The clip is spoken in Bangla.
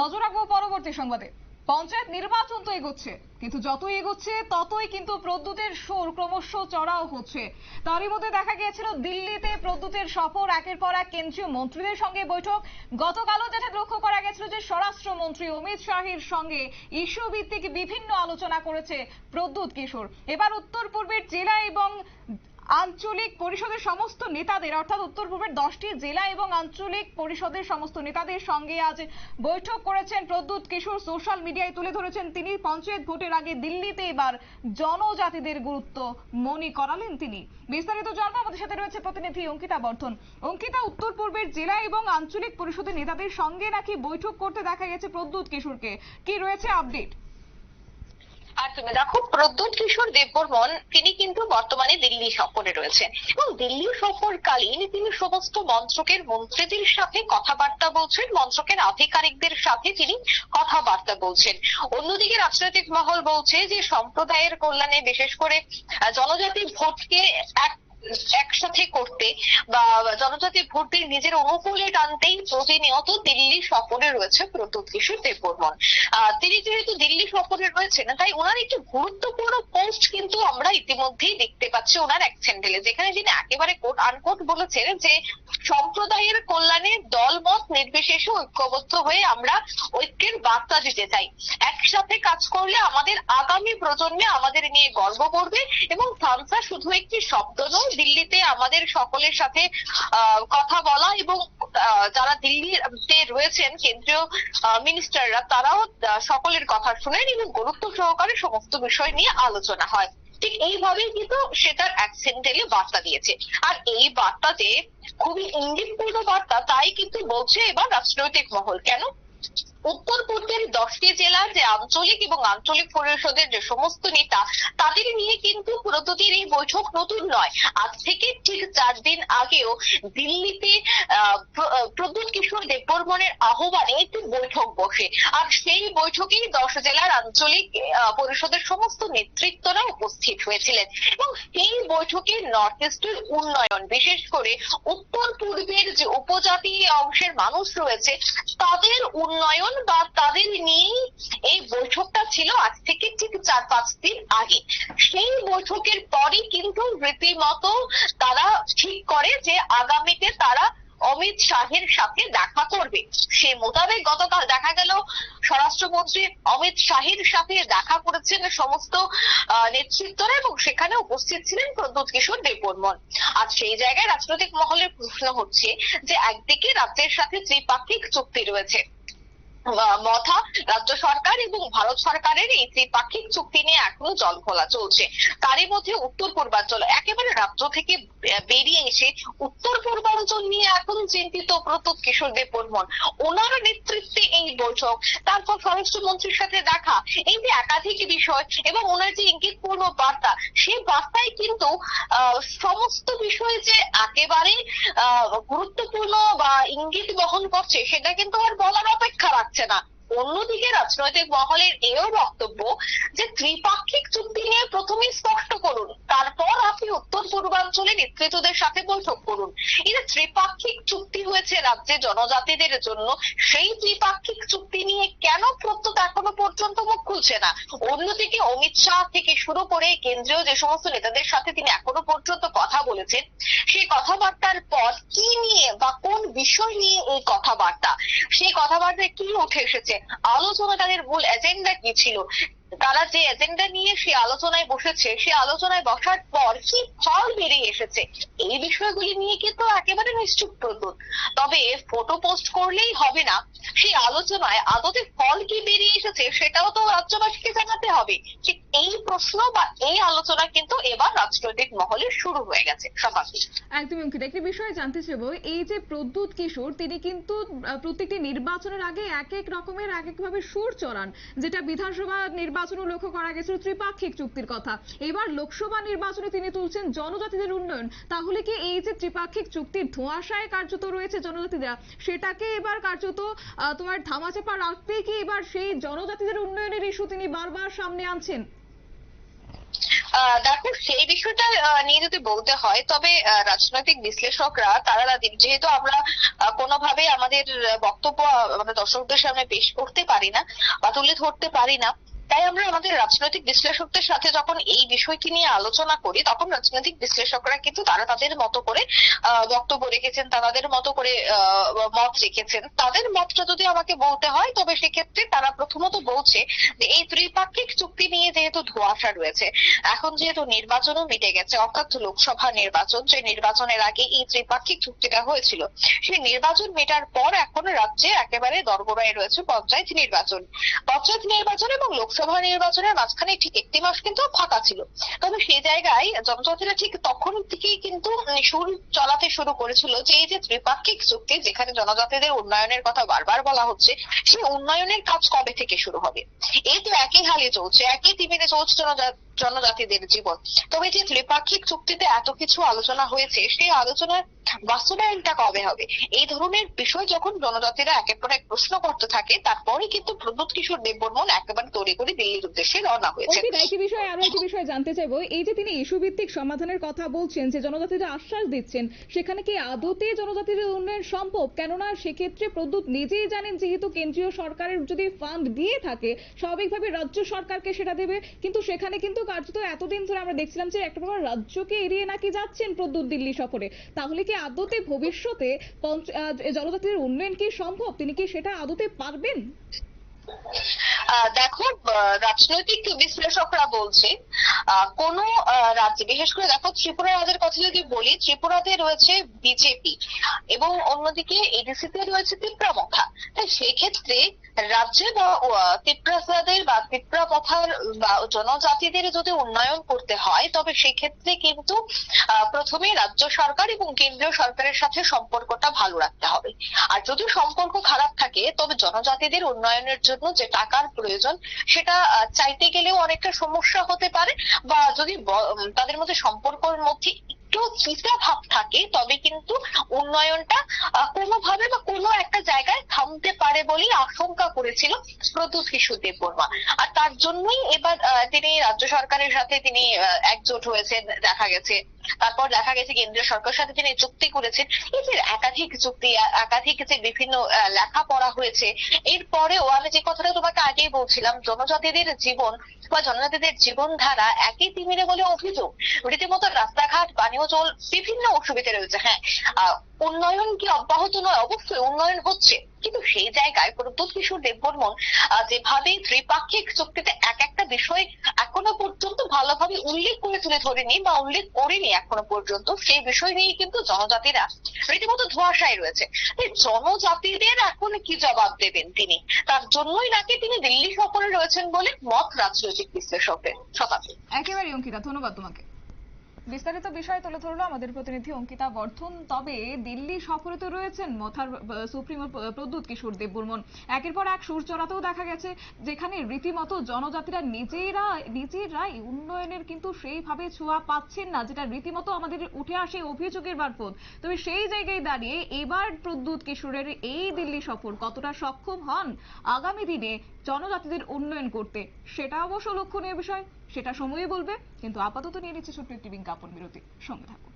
নজর রাখব পরবর্তী সংবাদে। পঞ্চায়েত নির্বাচন তো এগোচ্ছে, কিন্তু যতই এগোচ্ছে, ততই কিন্তু প্রদ্যুতের সুর ক্রমশ চড়াও হচ্ছে। তারই মধ্যে দেখা গিয়েছিল, দিল্লিতে প্রদ্যুতের সফর একের পর এক কেন্দ্রীয় মন্ত্রীদের সঙ্গে বৈঠক। গতকালও যেটা লক্ষ্য করা গেছিল যে স্বরাষ্ট্রমন্ত্রী অমিত শাহের সঙ্গে ইস্যু ভিত্তিক বিভিন্ন আলোচনা করেছে প্রদ্যুৎ কিশোর। এবার উত্তর পূর্বের জেলা এবং আঞ্চলিক পরিষদের সমস্ত নেতাদের, অর্থাৎ উত্তর পূর্বের দশটি জেলা এবং আঞ্চলিক পরিষদের সমস্ত নেতাদের সঙ্গে আজ বৈঠক করেছেন প্রদ্যুৎ কিশোর। সোশ্যাল মিডিয়ায় তুলে ধরেছেন তিনি, পঞ্চায়েত ভোটের আগে দিল্লিতে এবার জনজাতিদের গুরুত্ব মনে করালেন তিনি। বিস্তারিত জানব, আমাদের সাথে রয়েছে প্রতিনিধি অঙ্কিতা বর্ধন। অঙ্কিতা, উত্তর পূর্বের জেলা এবং আঞ্চলিক পরিষদের নেতাদের সঙ্গে নাকি বৈঠক করতে দেখা গেছে প্রদ্যুৎ কিশোরকে? কি রয়েছে আপডেট? তুমি দেখো, প্রদ্যুৎ কিশোর দেববর্মন, তিনি কিন্তু বর্তমানে দিল্লি সফরে রয়েছেন এবং দিল্লি সফরকালীন তিনি সমস্ত মন্ত্রকের মন্ত্রীদের সাথে কথাবার্তা বলছেন, মন্ত্রকের আধিকারিকদের সাথে তিনি কথাবার্তা বলছেন। অন্যদিকে রাজনৈতিক মহল বলছে যে, সম্প্রদায়ের কল্যাণে বিশেষ করে জনজাতি ভোটকে এক একসাথে করতে বা জনজাতি ভোটদের নিজের অনুকূলে টানতেই প্রতিনিয়ত দিল্লি সফরে রয়েছে প্রদ্যুৎ কিশোর দেববর্মন। তিনি যেহেতু দিল্লি সফরে রয়েছেন, তাই ওনার একটি গুরুত্বপূর্ণ পোস্ট কিন্তু ইতিমধ্যেই দেখতে পাচ্ছি ওনার এক চ্যান্ডেলে যেখানে তিনি একেবারে কোট আনকোট বলেছেন যে সম্প্রদায়ের কল্যাণে দলমত নির্বিশেষে ঐক্যবদ্ধ হয়ে আমরা ঐক্যের বার্তা দিতে চাই। একসাথে কাজ করলে আমাদের আগামী প্রজন্মে আমাদের নিয়ে গর্ব করবে এবং থামসা শুধু একটি শব্দ নয়, দিল্লিতে আমাদের সকলের সাথে কথা বলা এবং যারা দিল্লিতে রয়েছেন কেন্দ্রীয় মিনিস্টাররা তারাও সকলের কথা শুনেন এবং গুরুত্ব সহকারে সমস্ত বিষয় নিয়ে আলোচনা হয়। ঠিক এইভাবেই কিন্তু সে তার অ্যাক্সিডেন্টালি বার্তা দিয়েছে। আর এই বার্তাতে খুবই ইঙ্গিতপূর্ণ বার্তা, তাই কিন্তু বলছে এবার রাজনৈতিক মহল। কেন? উত্তর পূর্বের দশটি জেলার যে আঞ্চলিক এবং আঞ্চলিক পরিষদের যে সমস্ত নেতা, তাদের নিয়ে কিন্তু প্রদ্যুতির এই বৈঠক নতুন নয়। আজ থেকে ঠিক চার দিন আগেও দিল্লিতে প্রদ্যুৎ কিশোর দেববর্মনের আহ্বানে একটি বৈঠক বসে। আর সেই বৈঠকেই দশ জেলার আঞ্চলিক পরিষদের সমস্ত নেতৃত্বরা উপস্থিত হয়েছিলেন। এবং সেই বৈঠকে নর্থ ইস্টের উন্নয়ন, বিশেষ করে উত্তর পূর্বের যে উপজাতি অংশের মানুষ রয়েছে, তাদের উন্নয়ন বা তাদের নিয়ে এই বৈঠকটা ছিল আজ থেকে ঠিক চার পাঁচ দিন আগে। সেই বৈঠকের পরই কিন্তু রীতিমতো তারা ঠিক করে যে আগামীতে তারা অমিত শাহের সাথে দেখা করবে। সে মোতাবেক গতকাল দেখা গেল স্বরাষ্ট্রমন্ত্রী অমিত শাহের সাথে দেখা করেছেন সমস্ত নেতৃত্বরা এবং সেখানে উপস্থিত ছিলেন প্রদ্যুৎ কিশোর দেববর্মন। আর সেই জায়গায় রাজনৈতিক মহলের প্রশ্ন হচ্ছে যে, একদিকে রাজ্যের সাথে ত্রিপাক্ষিক চুক্তি রয়েছে। মথা রাজ্য সরকার এবং ভারত সরকারের এই ত্রিপাক্ষিক চুক্তি নিয়ে এখনও জল খোলা চলছে। তারই মধ্যে উত্তর পূর্বাঞ্চল একেবারে রাজ্য থেকে বেরিয়ে এসে উত্তর পূর্বাঞ্চল নিয়ে এখন চিন্তিত প্রদ্যুৎ কিশোর দেব বর্মন ওনার নেতৃত্বে এই বৈঠক, তারপর স্বরাষ্ট্রমন্ত্রীর সাথে দেখা, এই যে একাধিক বিষয় এবং ওনার যে ইঙ্গিতপূর্ণ বার্তা, সেই বার্তায় কিন্তু সমস্ত বিষয় যে একেবারে গুরুত্বপূর্ণ বা ইঙ্গিত বহন করছে, সেটা কিন্তু আর বলার অপেক্ষা রাখছে না অন্যদিকে রাজনৈতিক মহলের এও বক্তব্য যে ত্রিপাক্ষিক চুক্তি নিয়ে প্রথমে স্পষ্ট করুন, তারপর আপনি উত্তর পূর্বাঞ্চলে নেতৃত্বদের সাথে বৈঠক করুন। এই যে ত্রিপাক্ষিক চুক্তি হয়েছে রাজ্যে জনজাতিদের জন্য, সেই ত্রিপাক্ষিক চুক্তি নিয়ে কেন প্রত্যুত এখনও পর্যন্ত মুখ খুলছে না? অন্যদিকে অমিত শাহ থেকে শুরু করে কেন্দ্রীয় যে সমস্ত নেতাদের সাথে তিনি এখনও পর্যন্ত কথা বলেছেন সেই কথাবার্তার পর কি নিয়ে বা কোন বিষয় নিয়ে এই কথাবার্তা? সেই কথাবার্তায় কি উঠে এসেছে? আলোচনা তাদের মূল এজেন্ডা কি ছিল? তারা যে এজেন্ডা নিয়ে সেই আলোচনায় বসেছে সেই আলোচনায় বসার পর কি ফল বেরিয়ে এসেছে? এই বিষয়গুলি নিয়ে কিন্তু একেবারে নিশ্চুপ প্রদ্যুৎ তবে ফটো পোস্ট করলেই হবে না। সেই আলোচনায় আদতে ফল কি বেরিয়ে এসেছে সেটাও তো রাজ্যবাসীকে জানাতে হবে। ঠিক এই প্রশ্ন বা এই আলোচনা কিন্তু এবার রাজনৈতিক মহলে শুরু হয়ে গেছে। সবাই একদমই অঙ্কিতা। একটি বিষয় জানতে চাইব। এই যে প্রদ্যুৎ কিশোর, তিনি কিন্তু প্রত্যেকটি নির্বাচনের আগে এক এক রকমের এক এক ভাবে সুর চড়ান, যেটা বিধানসভা নির্বাচনও লক্ষ্য করা গেছিল ত্রিপাক্ষিক চুক্তির কথা। এবার লোকসভা নির্বাচনে তিনি তুলছেন জনজাতিদের উন্নয়ন। তাহলে কি এই যে ত্রিপাক্ষিক চুক্তির ধোঁয়াশায় কার্যত রয়েছে জনজাতিরা, সেটাকে এবার কার্যত তোমার ধামাচাপা রাখতেই কি এবার সেই জনজাতিদের উন্নয়নের ইস্যু তিনি বারবার সামনে আনছেন? দেখো, সেই বিষয়টা নিয়ে যদি বলতে হয়, তবে রাজনৈতিক বিশ্লেষকরা তারা যেহেতু আমরা কোনোভাবে আমাদের বক্তব্য, আমাদের দর্শকদের সামনে পেশ করতে পারি না বা তুলে ধরতে পারি না তাই আমরা আমাদের রাজনৈতিক বিশ্লেষকদের সাথে যখন এই বিষয়টি নিয়ে আলোচনা করি, তখন রাজনৈতিক বিশ্লেষকরা কিন্তু তারা তাদের মতো করে বক্তব্য রেখেছেন তাদের মতো করে মত রেখেছেন। তাদের মতটা যদি আমাকে বলতে হয়, তবে সেক্ষেত্রে তারা প্রথমত বলছে যে এই ত্রিপাক্ষিক চুক্তি নিয়ে যেহেতু ধোঁয়াশা রয়েছে, এখন যেহেতু নির্বাচনও মিটে গেছে, অর্থাৎ লোকসভা নির্বাচন, যে নির্বাচনের আগে এই ত্রিপাক্ষিক চুক্তিটা হয়েছিল, সেই নির্বাচন মেটার পর এখন রাজ্যে একেবারে দরগোড়ায় রয়েছে পঞ্চায়েত নির্বাচন। পঞ্চায়েত নির্বাচন এবং লোকসভা নির্বাচনের মাঝখানে ঠিক একটি মাস কিন্তু ফাঁকা ছিল। তবে সেই জায়গায় জনজাতিরা ঠিক তখন থেকেই কিন্তু সুর চলাতে শুরু করেছিল যে এই যে ত্রিপাক্ষিক চুক্তি যেখানে জনজাতিদের উন্নয়নের কথা বারবার বলা হচ্ছে, সেই উন্নয়নের কাজ কবে থেকে শুরু হবে? এই তো একই হালে চলছে, একই টিভিতে চলছে জনজা- জনজাতিদের জীবন। তবে যে ত্রিপাক্ষিক চুক্তিতে এত কিছু আলোচনা হয়েছে, সেই আলোচনার বাস্তবায়নটা কবে হবে? এই ধরনের বিষয় যখন জনজাতিরা একের পর এক প্রশ্ন করতে থাকে তারপরে কিন্তু প্রদ্যুৎ কিশোর দেববর্মন একেবারে তৈরি করে দিল্লির উদ্দেশ্যে রওনা হয়েছে একটি বিষয়ে, আরও একটি বিষয় জানতে চাইব। এই যে তিনি ইস্যু ভিত্তিক সমাধানের কথা বলছেন, যে জনজাতিরা আশ্বাস দিচ্ছেন, সেখানে কি আদতে জনজাতির উন্নয়ন সম্ভব? কেননা সেক্ষেত্রে প্রদ্যুৎ নিজেই জানেন যেহেতু কেন্দ্রীয় সরকারের যদি ফান্ড দিয়ে থাকে, স্বাভাবিকভাবে রাজ্য সরকারকে সেটা দেবে, কিন্তু সেখানে কিন্তু কার্যত এতদিন ধরে আমরা দেখছিলাম যে একটা প্রকার রাজ্যকে এড়িয়ে নাকি যাচ্ছেন প্রদ্যুৎ দিল্লি সফরে। তাহলে কি আদতে ভবিষ্যতে জনজাতির উন্নয়ন কি সম্ভব? তিনি কি সেটা আদতে পারবেন? দেখো রাজনৈতিক বিশ্লেষকরা বলছে কোন রাজ্যে, বিশেষ করে দেখো, ত্রিপুরা রাজ্যের কথা যদি বলি, ত্রিপুরাতে রয়েছে বিজেপি এবং অন্যদিকে এডিসিতে রয়েছে তিপ্রামথা তাই সেক্ষেত্রে রাজ্যে বা তিপ্রাসাদের বা তিপ্রা পথার বা জনজাতিদের যদি উন্নয়ন করতে হয়, তবে সেক্ষেত্রে কিন্তু প্রথমে রাজ্য সরকার এবং কেন্দ্রীয় সরকারের সাথে সম্পর্কটা ভালো রাখতে হবে। আর যদি সম্পর্ক খারাপ থাকে, তবে জনজাতিদের উন্নয়নের জন্য যে টাকার প্রয়োজন, সেটা চাইতে গেলেও অনেকটা সমস্যা হতে পারে বা যদি তাদের মধ্যে সম্পর্কের মধ্যে একটু চিন্তা ভাব থাকে, তবে কিন্তু উন্নয়নটা কোনোভাবে বা কোনো একটা জায়গায় থামতে পারে বলেই আশঙ্কা করেছিল প্রদ্যুৎ কিশোর দেববর্মা। আর তার জন্যই এবার তিনি রাজ্য সরকারের সাথে তিনি একজোট হয়েছেন, দেখা গেছে। তারপর দেখা গেছে কেন্দ্রীয় সরকারের সাথে তিনি চুক্তি করেছেন। এই যে একাধিক চুক্তি একাধিক যে বিভিন্ন লেখা পড়া হয়েছে, এরপরেও আমি যে কথাটা তোমাকে আগেই বলছিলাম, জনজাতিদের জীবন বা জনজাতিদের জীবনধারা একই তিমিরে বলে অভিযোগ। রীতিমতো রাস্তাঘাট পানীয় জল বিভিন্ন অসুবিধা রয়েছে হ্যাঁ। উন্নয়ন কি অব্যাহত নয়? অবশ্যই উন্নয়ন হচ্ছে। কিন্তু সেই জায়গায় প্রদ্যুৎ কিশোর দেববর্মন যেভাবে ত্রিপাক্ষিক চুক্তিতে এক একটা বিষয় এখনও পর্যন্ত ভালোভাবে উল্লেখ করে তুলে ধরেনি বা উল্লেখ করেনি এখনও পর্যন্ত, সেই বিষয় নিয়ে কিন্তু জনজাতিরা রীতিমতো ধোঁয়াশায় রয়েছে। জনজাতিদের এখন কি জবাব দেবেন তিনি? তার জন্যই নাকি তিনি দিল্লি সফরে রয়েছেন বলে মত রাজনৈতিক বিশ্লেষকদের শতাব্দী একেবারে অঙ্কিতা, ধন্যবাদ তোমাকে। বিস্তারিত বিষয় তুলে ধরলো আমাদের প্রতিনিধি অঙ্কিতা বর্ধন। তবে দিল্লি সফরে তো রয়েছেন মথার সুপ্রিমো প্রদ্যুৎ কিশোর দেববর্মন। একের পর এক সুর চড়াতেও দেখা গেছে, যেখানে রীতিমতো জনজাতিরা নিজেরা, নিজেরাই উন্নয়নের কিন্তু সেইভাবে ছোঁয়া পাচ্ছেন না, যেটা রীতিমতো আমাদের উঠে আসে অভিযোগের মারফত তবে সেই জায়গায় দাঁড়িয়ে এবার প্রদ্যুৎ কিশোরের এই দিল্লি সফর কতটা সক্ষম হন আগামী দিনে জনজাতিদের উন্নয়ন করতে, সেটা অবশ্য লক্ষণীয় বিষয়। সেটা সময়ই বলবে কিন্তু আপাতত নিয়ে নিচ্ছে ছোট্ট একটি বিজ্ঞাপন বিরতি। সঙ্গে থাকুন।